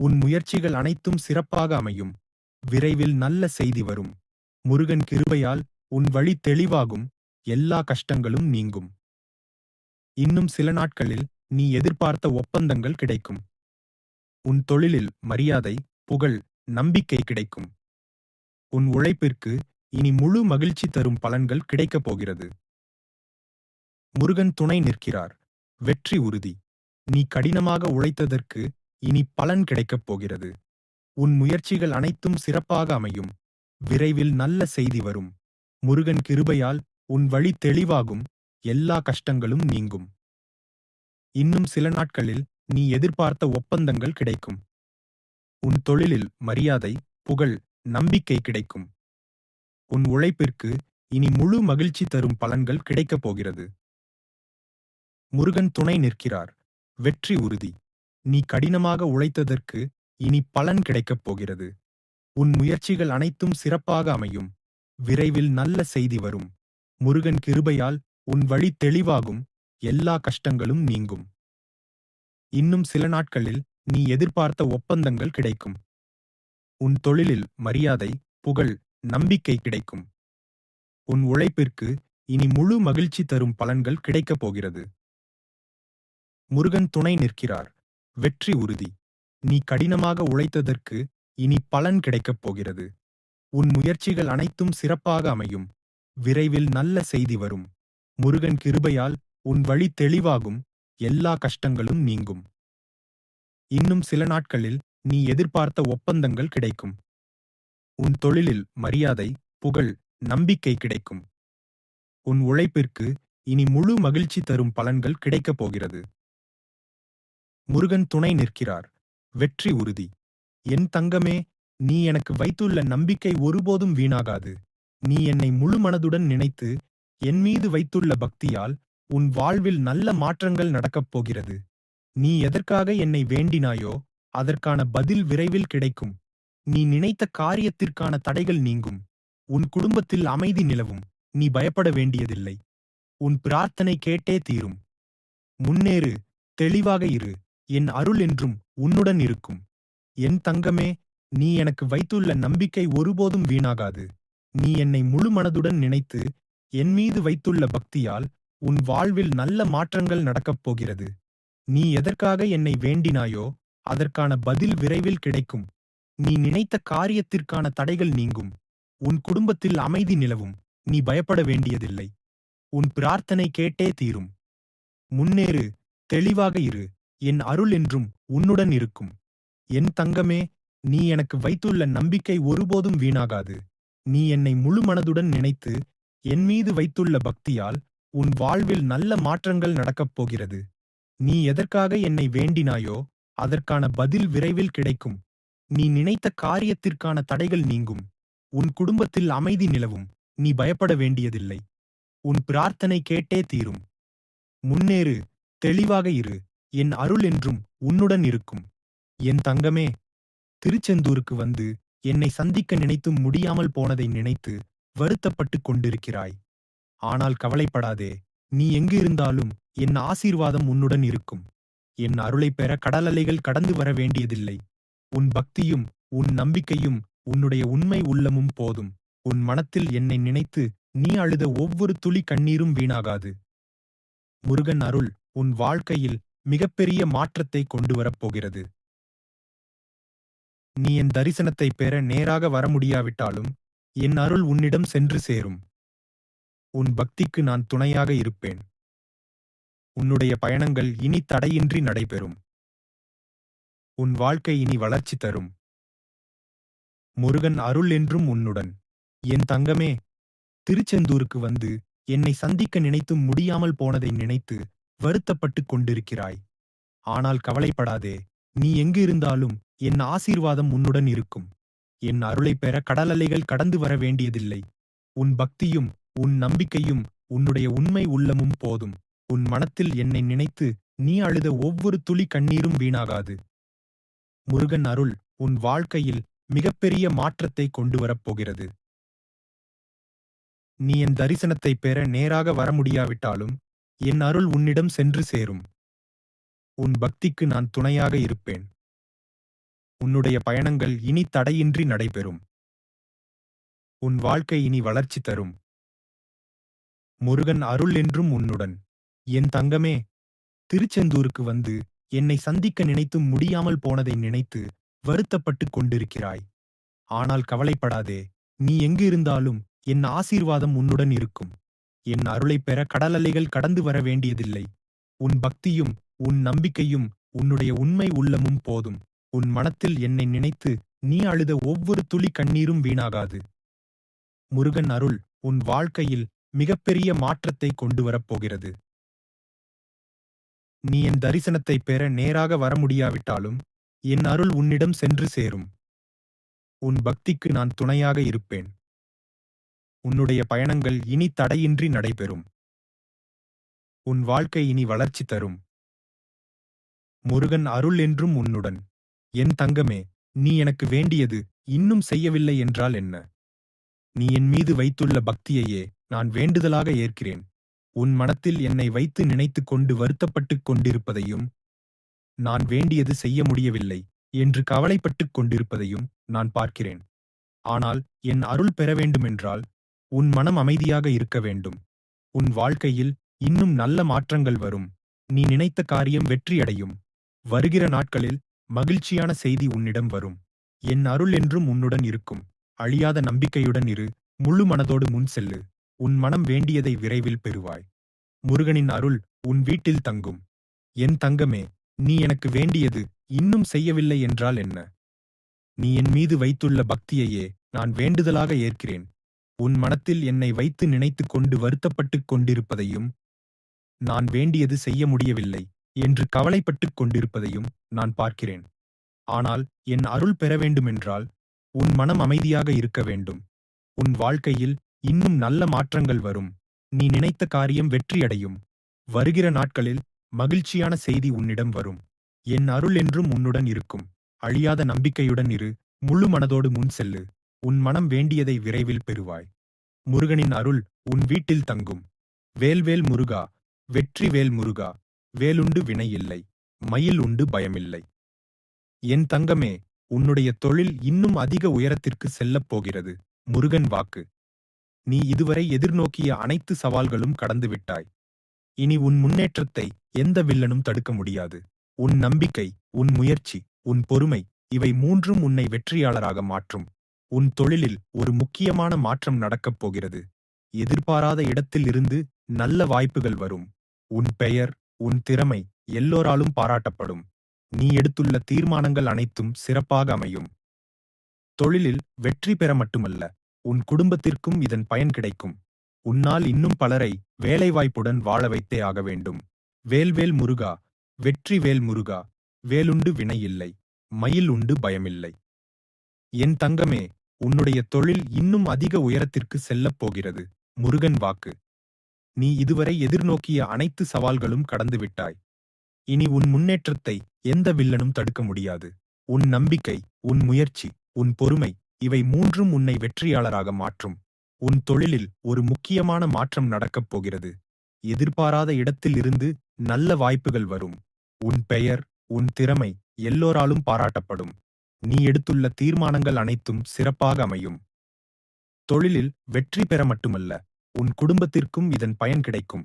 உன் முயற்சிகள் அனைத்தும் சிறப்பாக அமையும். விரைவில் நல்ல செய்தி வரும். முருகன் கிருபையால் உன் வழி தெளிவாகும். எல்லா கஷ்டங்களும் நீங்கும். இன்னும் சில நாட்களில் நீ எதிர்பார்த்த ஒப்பந்தங்கள் கிடைக்கும். உன் தொழிலில் மரியாதை புகழ் நம்பிக்கை கிடைக்கும். உன் உழைப்பிற்கு இனி முழு மகிழ்ச்சி தரும் பலன்கள் கிடைக்கப் போகிறது. முருகன் துணை நிற்கிறார். வெற்றி உறுதி. நீ கடினமாக உழைத்ததற்கு இனி பலன் கிடைக்கப் போகிறது. உன் முயற்சிகள் அனைத்தும் சிறப்பாக அமையும். விரைவில் நல்ல செய்தி வரும். முருகன் கிருபையால் உன் வழி தெளிவாகும். எல்லா கஷ்டங்களும் நீங்கும். இன்னும் சில நாட்களில் நீ எதிர்பார்த்த ஒப்பந்தங்கள் கிடைக்கும். உன் தொழிலில் மரியாதை புகழ் நம்பிக்கை கிடைக்கும். உன் உழைப்பிற்கு இனி முழு மகிழ்ச்சி தரும் பலன்கள் கிடைக்கப் போகிறது. முருகன் துணை நிற்கிறார். வெற்றி உறுதி. நீ கடினமாக உழைத்ததற்கு இனி பலன் கிடைக்கப் போகிறது. உன் முயற்சிகள் அனைத்தும் சிறப்பாக அமையும். விரைவில் நல்ல செய்தி வரும். முருகன் கிருபையால் உன் வழி தெளிவாகும். எல்லா கஷ்டங்களும் நீங்கும். இன்னும் சில நாட்களில் நீ எதிர்பார்த்த ஒப்பந்தங்கள் கிடைக்கும். உன் தொழிலில் மரியாதை புகழ் நம்பிக்கை கிடைக்கும். உன் உழைப்பிற்கு இனி முழு மகிழ்ச்சி தரும் பலன்கள் கிடைக்கப் போகிறது. முருகன் துணை நிற்கிறார். வெற்றி உறுதி. நீ கடினமாக உழைத்ததற்கு இனி பலன் கிடைக்கப் போகிறது. உன் முயற்சிகள் அனைத்தும் சிறப்பாக அமையும். விரைவில் நல்ல செய்தி வரும். முருகன் கிருபையால் உன் வழி தெளிவாகும். எல்லா கஷ்டங்களும் நீங்கும். இன்னும் சில நாட்களில் நீ எதிர்பார்த்த ஒப்பந்தங்கள் கிடைக்கும். உன் தொழிலில் மரியாதை புகழ் நம்பிக்கை கிடைக்கும். உன் உழைப்பிற்கு இனி முழு மகிழ்ச்சி தரும் பலன்கள் கிடைக்கப் போகிறது. முருகன் துணை நிற்கிறார். வெற்றி உறுதி. என் தங்கமே நீ எனக்கு வைத்துள்ள நம்பிக்கை ஒருபோதும் வீணாகாது. நீ என்னை முழு மனதுடன் நினைத்து என் மீது வைத்துள்ள பக்தியால் உன் வாழ்வில் நல்ல மாற்றங்கள் நடக்கப் போகிறது. நீ எதற்காக என்னை வேண்டினாயோ அதற்கான பதில் விரைவில் கிடைக்கும். நீ நினைத்த காரியத்திற்கான தடைகள் நீங்கும். உன் குடும்பத்தில் அமைதி நிலவும். நீ பயப்பட வேண்டியதில்லை. உன் பிரார்த்தனை கேட்டே தீரும். முன்னேறு. தெளிவாக இரு. என் அருள் என்றும் உன்னுடன் இருக்கும். என் தங்கமே நீ எனக்கு வைத்துள்ள நம்பிக்கை ஒருபோதும் வீணாகாது. நீ என்னை முழு மனதுடன் நினைத்து என் மீது வைத்துள்ள பக்தியால் உன் வாழ்வில் நல்ல மாற்றங்கள் நடக்கப் போகிறது. நீ எதற்காக என்னை வேண்டினாயோ அதற்கான பதில் விரைவில் கிடைக்கும். நீ நினைத்த காரியத்திற்கான தடைகள் நீங்கும். உன் குடும்பத்தில் அமைதி நிலவும். நீ பயப்பட வேண்டியதில்லை. உன் பிரார்த்தனை கேட்டே தீரும். முன்னேறு தெளிவாக இரு. என் அருள் என்றும் உன்னுடன் இருக்கும். என் தங்கமே நீ எனக்கு வைத்துள்ள நம்பிக்கை ஒருபோதும் வீணாகாது. நீ என்னை முழு மனதுடன் நினைத்து என் மீது வைத்துள்ள பக்தியால் உன் வாழ்வில் நல்ல மாற்றங்கள் நடக்கப் போகிறது. நீ எதற்காக என்னை வேண்டினாயோ அதற்கான பதில் விரைவில் கிடைக்கும். நீ நினைத்த காரியத்திற்கான தடைகள் நீங்கும். உன் குடும்பத்தில் அமைதி நிலவும். நீ பயப்பட வேண்டியதில்லை. உன் பிரார்த்தனை கேட்டே தீரும். முன்னேறு தெளிவாக இரு. என் அருள் என்றும் உன்னுடன் இருக்கும். என் தங்கமே திருச்செந்தூருக்கு வந்து என்னை சந்திக்க நினைத்தும் முடியாமல் போனதை நினைத்து வருத்தப்பட்டுக் கொண்டிருக்கிறாய். ஆனால் கவலைப்படாதே நீ எங்கு இருந்தாலும் என் ஆசீர்வாதம் உன்னுடன் இருக்கும். என் அருளைப் பெற கடலலைகள் கடந்து வர வேண்டியதில்லை. உன் பக்தியும் உன் நம்பிக்கையும் உன்னுடைய உண்மை உள்ளமும் போதும். உன் மனத்தில் என்னை நினைத்து நீ அழுத ஒவ்வொரு துளி கண்ணீரும் வீணாகாது. முருகன் அருள் உன் வாழ்க்கையில் மிகப்பெரிய மாற்றத்தை கொண்டு வரப்போகிறது நீ என் தரிசனத்தை பெற நேராக வர முடியாவிட்டாலும் என் அருள் உன்னிடம் சென்று சேரும். உன் பக்திக்கு நான் துணையாக இருப்பேன். உன்னுடைய பயணங்கள் இனி தடையின்றி நடைபெறும். உன் வாழ்க்கை இனி வளர்ச்சி தரும். முருகன் அருள் என்றும் உன்னுடன். என் தங்கமே திருச்செந்தூருக்கு வந்து என்னை சந்திக்க நினைத்தும் முடியாமல் போனதை நினைத்து வருத்தப்பட்டுக் கொண்டிருக்கிறாய். ஆனால் கவலைப்படாதே நீ எங்கு இருந்தாலும் என் ஆசீர்வாதம் உன்னுடன் இருக்கும். என் அருளைப் பெற கடலலைகள் கடந்து வர வேண்டியதில்லை. உன் பக்தியும் உன் நம்பிக்கையும் உன்னுடைய உண்மை உள்ளமும் போதும். உன் மனத்தில் என்னை நினைத்து நீ அழுத ஒவ்வொரு துளி கண்ணீரும் வீணாகாது. முருகன் அருள் உன் வாழ்க்கையில் மிகப்பெரிய மாற்றத்தை கொண்டு வரப்போகிறது நீ என் தரிசனத்தை பெற நேராக வர முடியாவிட்டாலும் என் அருள் உன்னிடம் சென்று சேரும். உன் பக்திக்கு நான் துணையாக இருப்பேன். உன்னுடைய பயணங்கள் இனி தடையின்றி நடைபெறும். உன் வாழ்க்கை இனி வளர்ச்சி தரும். முருகன் அருள் என்றும் உன்னுடன். என் தங்கமே திருச்செந்தூருக்கு வந்து என்னை சந்திக்க நினைத்தும் முடியாமல் போனதை நினைத்து வருத்தப்பட்டுக் கொண்டிருக்கிறாய். ஆனால் கவலைப்படாதே நீ எங்கு இருந்தாலும் என் ஆசீர்வாதம் உன்னுடன் இருக்கும். என் அருளைப் பெற கடலலைகள் கடந்து வர வேண்டியதில்லை. உன் பக்தியும் உன் நம்பிக்கையும் உன்னுடைய உண்மை உள்ளமும் போதும். உன் மனத்தில் என்னை நினைத்து நீ அழுத ஒவ்வொரு துளி கண்ணீரும் வீணாகாது. முருகன் அருள் உன் வாழ்க்கையில் மிகப்பெரிய மாற்றத்தை கொண்டு வரப்போகிறது. நீ என் தரிசனத்தை பெற நேராக வர முடியாவிட்டாலும் என் அருள் உன்னிடம் சென்று சேரும். உன் பக்திக்கு நான் துணையாக இருப்பேன். உன்னுடைய பயணங்கள் இனி தடையின்றி நடைபெறும். உன் வாழ்க்கை இனி வளர்ச்சி தரும். முருகன் அருள் என்றும் உன்னுடன். என் தங்கமே நீ எனக்கு வேண்டியது இன்னும் செய்யவில்லை என்றால் என்ன? நீ என் மீது வைத்துள்ள பக்தியையே நான் வேண்டுதலாக ஏற்கிறேன். உன் மனத்தில் என்னை வைத்து நினைத்துக் கொண்டு வருத்தப்பட்டுக் கொண்டிருப்பதையும் நான் வேண்டியது செய்ய முடியவில்லை என்று கவலைப்பட்டுக் கொண்டிருப்பதையும் நான் பார்க்கிறேன். ஆனால் என் அருள் பெற வேண்டுமென்றால் உன் மனம் அமைதியாக இருக்க வேண்டும். உன் வாழ்க்கையில் இன்னும் நல்ல மாற்றங்கள் வரும். நீ நினைத்த காரியம் வெற்றியடையும். வருகிற நாட்களில் மகிழ்ச்சியான செய்தி உன்னிடம் வரும். என் அருள் என்றும் உன்னுடன் இருக்கும். அழியாத நம்பிக்கையுடன் இரு. முழு மனதோடு முன் செல்லு. உன் மனம் வேண்டியதை விரைவில் பெறுவாய். முருகனின் அருள் உன் வீட்டில் தங்கும். என் தங்கமே நீ எனக்கு வேண்டியது இன்னும் செய்யவில்லை என்றால் என்ன? நீ என் மீது வைத்துள்ள பக்தியையே நான் வேண்டுதலாக ஏற்கிறேன். உன் மனத்தில் என்னை வைத்து நினைத்துக் கொண்டு வருத்தப்பட்டுக் கொண்டிருப்பதையும் நான் வேண்டியது செய்ய முடியவில்லை என்று கவலைப்பட்டுக் கொண்டிருப்பதையும் நான் பார்க்கிறேன். ஆனால் என் அருள் பெற வேண்டுமென்றால் உன் மனம் அமைதியாக இருக்க வேண்டும். உன் வாழ்க்கையில் இன்னும் நல்ல மாற்றங்கள் வரும். நீ நினைத்த காரியம் வெற்றியடையும். வருகிற நாட்களில் மகிழ்ச்சியான செய்தி உன்னிடம் வரும். என் அருள் என்றும் உன்னுடன் இருக்கும். அழியாத நம்பிக்கையுடன் இரு. முழு மனதோடு முன் செல்லு. உன் மனம் வேண்டியதை விரைவில் பெறுவாய். முருகனின் அருள் உன் வீட்டில் தங்கும். வேல்வேல் முருகா வெற்றி வேல் முருகா வேலுண்டு வினை இல்லை மயில் உண்டு பயமில்லை. என் தங்கமே உன்னுடைய தொழில் இன்னும் அதிக உயரத்திற்கு செல்லப் போகிறது முருகன் வாக்கு. நீ இதுவரை எதிர்நோக்கிய அனைத்து சவால்களும் கடந்துவிட்டாய் இனி உன் முன்னேற்றத்தை எந்த வில்லனும் தடுக்க முடியாது. உன் நம்பிக்கை உன் முயற்சி உன் பொறுமை இவை மூன்றும் உன்னை வெற்றியாளராக மாற்றும். உன் தொழிலில் ஒரு முக்கியமான மாற்றம் நடக்கப் போகிறது. எதிர்பாராத இடத்தில் இருந்து நல்ல வாய்ப்புகள் வரும். உன் பெயர் உன் திறமை எல்லோராலும் பாராட்டப்படும். நீ எடுத்துள்ள தீர்மானங்கள் அனைத்தும் சிறப்பாக அமையும். தொழிலில் வெற்றி பெற மட்டுமல்ல உன் குடும்பத்திற்கும் இதன் பயன் கிடைக்கும். உன்னால் இன்னும் பலரை வேலைவாய்ப்புடன் வாழ வைத்தே ஆக வேண்டும். வேல்வேல் முருகா வெற்றி வேல் முருகா வேலுண்டு வினை இல்லை மயில் உண்டு பயமில்லை. என் தங்கமே உன்னுடைய தொழில் இன்னும் அதிக உயரத்திற்கு செல்லப் போகிறது. முருகன் வாக்கு. நீ இதுவரை எதிர்நோக்கிய அனைத்து சவால்களும் கடந்துவிட்டாய். இனி உன் முன்னேற்றத்தை எந்த வில்லனும் தடுக்க முடியாது. உன் நம்பிக்கை உன் முயற்சி உன் பொறுமை இவை மூன்றும் உன்னை வெற்றியாளராக மாற்றும். உன் தொழிலில் ஒரு முக்கியமான மாற்றம் நடக்கப் போகிறது. எதிர்பாராத இடத்தில் இருந்து நல்ல வாய்ப்புகள் வரும். உன் பெயர் உன் திறமை எல்லோராலும் பாராட்டப்படும். நீ எடுத்துள்ள தீர்மானங்கள் அனைத்தும் சிறப்பாக அமையும். தொழிலில் வெற்றி பெற மட்டுமல்ல உன் குடும்பத்திற்கும் இதன் பயன் கிடைக்கும்.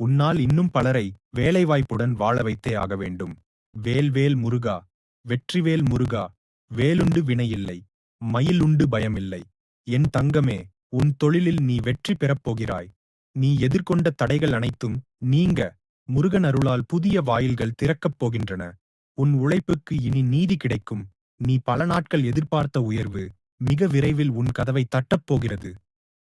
உன்னால் இன்னும் பலரை வேலைவாய்ப்புடன் வாழ வைத்தே ஆக வேண்டும். வேல்வேல் முருகா வெற்றிவேல் முருகா வேலுண்டு வினையில்லை மயில் உண்டு பயமில்லை என் தங்கமே உன் தொழிலில் நீ வெற்றி பெறப் போகிறாய். நீ எதிர்கொண்ட தடைகள் அனைத்தும் நீங்க முருகன் அருளால் புதிய வாயில்கள் திறக்கப் போகின்றன. உன் உழைப்புக்கு இனி நீதி கிடைக்கும். நீ பல நாட்கள் எதிர்பார்த்த உயர்வு மிக விரைவில் உன் கதவை தட்டப் போகிறது.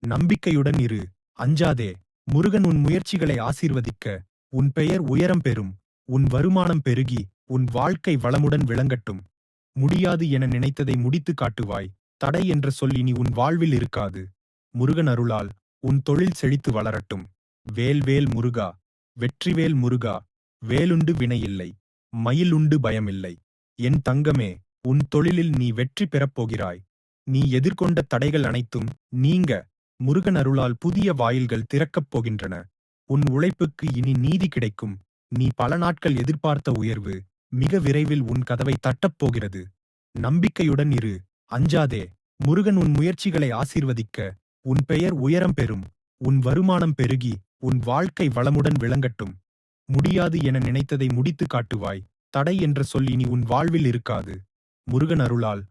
நம்பிக்கையுடன் இரு. அஞ்சாதே. முருகன் உன் முயற்சிகளை ஆசீர்வதிக்க. உன் பெயர் உயரம் பெறும். உன் வருமானம் பெருகி உன் வாழ்க்கை வளமுடன் விளங்கட்டும். முடியாது என நினைத்ததை முடித்து காட்டுவாய். தடை என்ற சொல் இனி உன் வாழ்வில் இருக்காது. முருகன் அருளால் உன் தொழில் செழித்து வளரட்டும். வேல்வேல் முருகா. வெற்றிவேல் முருகா. வேலுண்டு வினையில்லை மயிலுண்டு பயமில்லை. என் தங்கமே. உன் தொழிலில் நீ வெற்றி பெறப் போகிறாய். நீ எதிர்கொண்ட தடைகள் அனைத்தும் நீங்க முருகன் அருளால் புதிய வாயில்கள் திறக்கப் போகின்றன. உன் உழைப்புக்கு இனி நீதி கிடைக்கும். நீ பல நாட்கள் எதிர்பார்த்த உயர்வு மிக விரைவில் உன் கதவை தட்டப் போகிறது. நம்பிக்கையுடன் இரு அஞ்சாதே. முருகன் உன் முயற்சிகளை ஆசீர்வதிக்க உன் பெயர் உயரம் பெறும். உன் வருமானம் பெருகி உன் வாழ்க்கை வளமுடன் விளங்கட்டும். முடியாது என நினைத்ததை முடித்து காட்டுவாய். தடை என்ற சொல் இனி உன் வாழ்வில் இருக்காது. முருகன் அருளால்.